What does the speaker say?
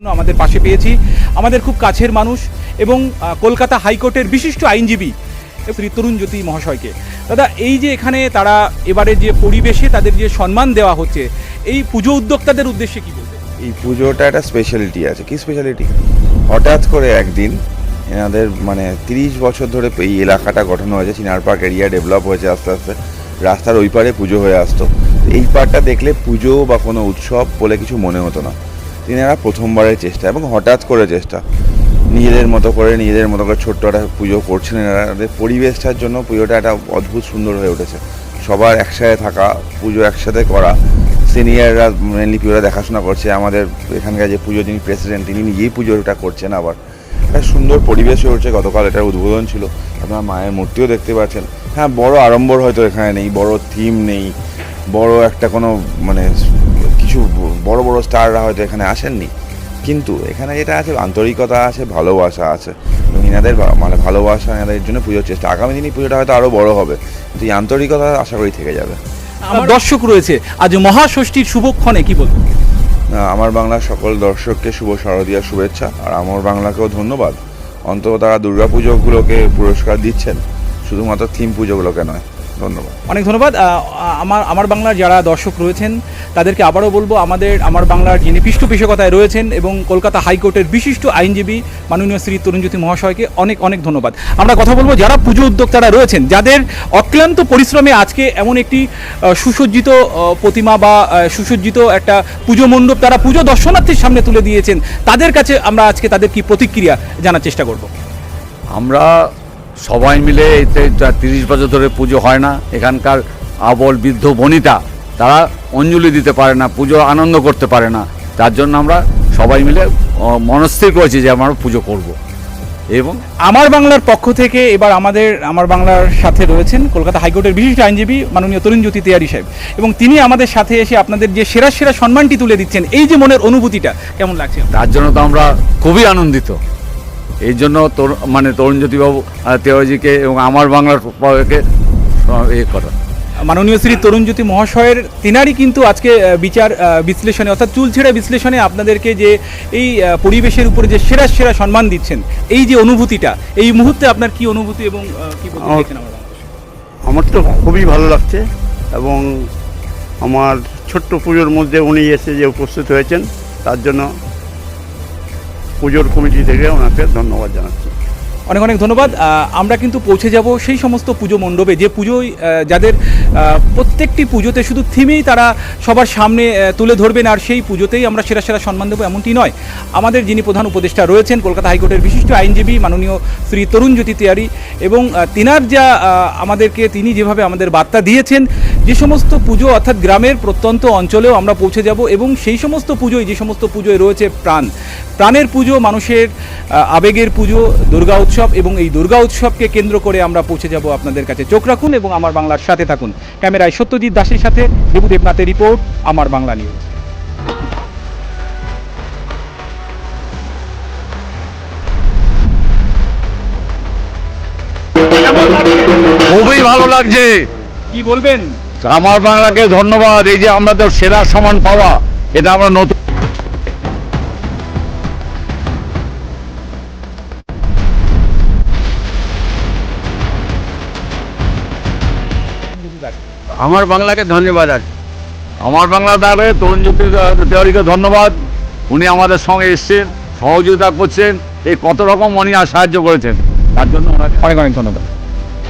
জন্য আমাদের পাশে পেয়েছি। আমাদের খুব কাছের মানুষ এবং কলকাতা হাইকোর্টের বিশিষ্ট আইনজীবী শ্রী তরুণ জ্যোতি মহাশয়কে। দাদা, এই যে এখানে তারা এবারে যে পরিবেশে তাদের যে সম্মান দেওয়া হচ্ছে, এই পুজো উদ্যোক্তাদের উদ্দেশ্যে কি বলবেন? এই পুজোটা একটা স্পেশালিটি আছে। কি স্পেশালিটি হঠাৎ করে একদিন এনাদের মানে তিরিশ বছর ধরে এই এলাকাটা গঠন হয়েছে, চিনার পার্ক এরিয়া ডেভেলপ হয়েছে আস্তে আস্তে। রাস্তার ওই পারে পুজো হয়ে আসতো। এই পার্টটা দেখলে পুজো বা কোনো উৎসব বলে কিছু মনে হতো না। তিনারা প্রথমবারের চেষ্টা এবং হঠাৎ করে চেষ্টা। নিজেদের মতো করে, নিজেদের মতো করে ছোট্ট একটা পুজো করছেন এনারা। পরিবেশটার জন্য পুজোটা একটা অদ্ভুত সুন্দর হয়ে উঠেছে। সবার একসাথে থাকা, পুজো একসাথে করা। সিনিয়ররা মেনলি পুজোটা দেখাশোনা করছে। আমাদের এখানকার যে পুজো যিনি প্রেসিডেন্ট তিনি নিজেই পুজোটা করছেন আবার। একটা সুন্দর পরিবেশ হয়ে উঠছে। গতকাল এটার উদ্বোধন ছিল। আপনার মায়ের মূর্তিও দেখতে পাচ্ছেন। হ্যাঁ বড় আড়ম্বর হয়তো এখানে নেই, বড় থিম নেই। বড় একটা কোনো মানে কিছু বড় বড় স্টাররা হয়তো এখানে আসেননি। কিন্তু এখানে যেটা আছে আন্তরিকতা আছে ভালোবাসা আছে। এবং এনাদের মানে ভালোবাসা এনাদের জন্য পুজোর চেষ্টা। আগামী দিনে পুজোটা হয়তো আরও বড় হবে। কিন্তু এই আন্তরিকতা আশা করি থেকে যাবে। আমার দর্শক রয়েছে। আজ মহাষষ্ঠীর শুভক্ষণে কি বলবেন? আমার বাংলার সকল দর্শককে শুভ শারদীয়ার শুভেচ্ছা। আর আমার বাংলাকেও ধন্যবাদ। অন্তত তারা দুর্গা পুজোগুলোকে পুরস্কার দিচ্ছেন। শুধুমাত্র থিম পুজোগুলোকে নয়। ধন্যবাদ। অনেক ধন্যবাদ। আমার আমার বাংলার যারা দর্শক রয়েছেন তাদেরকে আবারও বলব, আমাদের, আমার বাংলার যিনি পৃষ্ঠপোষকতায় রয়েছেন এবং কলকাতা হাইকোর্টের বিশিষ্ট আইনজীবী মাননীয় শ্রী তরুণজ্যোতি মহাশয়কে অনেক অনেক ধন্যবাদ। আমরা কথা বলব যারা পুজো উদ্যোক্তারা রয়েছেন, যাদের অক্লান্ত পরিশ্রমে আজকে এমন একটি সুসজ্জিত প্রতিমা বা সুসজ্জিত একটা পুজো মণ্ডপ তারা পুজো দর্শনার্থীর সামনে তুলে দিয়েছেন, তাদের কাছে আমরা আজকে তাদের কি প্রতিক্রিয়া জানার চেষ্টা করব? আমরা সবাই মিলে এতে তিরিশ বছর ধরে পুজো হয় না, এখানকার আবল বৃদ্ধ বনিতা তারা অঞ্জলি দিতে পারে না পুজো আনন্দ করতে পারে না। তার জন্য আমরা সবাই মিলে মনস্থির করেছি যে আমরা পুজো করব। এবং আমার বাংলার পক্ষ থেকে এবার আমাদের আমার বাংলার সাথে রয়েছেন কলকাতা হাইকোর্টের বিশিষ্ট আইনজীবী মাননীয় তরুণ জ্যোতি তেয়ারি সাহেব। এবং তিনি আমাদের সাথে এসে আপনাদের যে সেরা সেরা সম্মানটি তুলে দিচ্ছেন এই যে মনের অনুভূতিটা কেমন লাগছে? তার জন্য তো আমরা খুবই আনন্দিত। এই জন্য মানে তরুণজ্যোতিবাবু তেওয়াজিকে এবং আমার বাংলার এ করা। মাননীয় শ্রী তরুণজ্যোতি মহাশয়ের তিনারই কিন্তু আজকে বিচার বিশ্লেষণে অর্থাৎ চুলছেড়া বিশ্লেষণে আপনাদেরকে যে এই পরিবেশের উপরে যে সেরা সেরা সম্মান দিচ্ছেন এই যে অনুভূতিটা এই মুহূর্তে আপনার কি অনুভূতি এবং কি? আমার তো খুবই ভালো লাগছে এবং আমার ছোট্ট পুজোর মধ্যে উনি এসে যে উপস্থিত হয়েছেন তার জন্য পুজোর কমিটি থেকে ওনাকে ধন্যবাদ জানাচ্ছি অনেক অনেক ধন্যবাদ। আমরা কিন্তু পৌঁছে যাব সেই সমস্ত পুজো মণ্ডপে। যে পুজোয় যাদের প্রত্যেকটি পুজোতে শুধু থিমেই তারা সবার সামনে তুলে ধরবেন আর সেই পুজোতেই আমরা সেরা সেরা সম্মান দেবো এমনটি নয়। আমাদের যিনি প্রধান উপদেষ্টা রয়েছেন কলকাতা হাইকোর্টের বিশিষ্ট আইনজীবী মাননীয় শ্রী তরুণ জ্যোতিতিয়ারি এবং তিনার যা আমাদেরকে তিনি যেভাবে আমাদের বার্তা দিয়েছেন, যে সমস্ত পুজো অর্থাৎ গ্রামের প্রত্যন্ত অঞ্চলেও আমরা পৌঁছে যাব এবং সেই সমস্ত পুজোয়, যে সমস্ত পুজোয় রয়েছে প্রাণ, প্রাণের পুজো, মানুষের আবেগের পুজো, দুর্গা উৎসব এবং এই দুর্গা উৎসবকে কেন্দ্র করে আমরা পৌঁছে যাব আপনাদের কাছে। চোখ রাখুন এবং আমার বাংলার সাথে থাকুন। ক্যামেরায় সত্যজিৎ দাসের সাথে দেবু দেবনাথের রিপোর্ট আমার বাংলা নিউজ। খুবই ভালো লাগছে। কি বলবেন? আমার বাংলাকে ধন্যবাদ। এই যে আমাদের সেরা সমান পাওয়া এটা আমরা নতুন আমার বাংলাকে ধন্যবাদ আর। আমার বাংলা দাবে তরুণজ্যোতি তেওয়ারিকে ধন্যবাদ। উনি আমাদের সঙ্গে এসছেন সহযোগিতা করছেন এই কত রকম উনি আর সাহায্য করেছেন। তার জন্য ওনাকে অনেক অনেক ধন্যবাদ।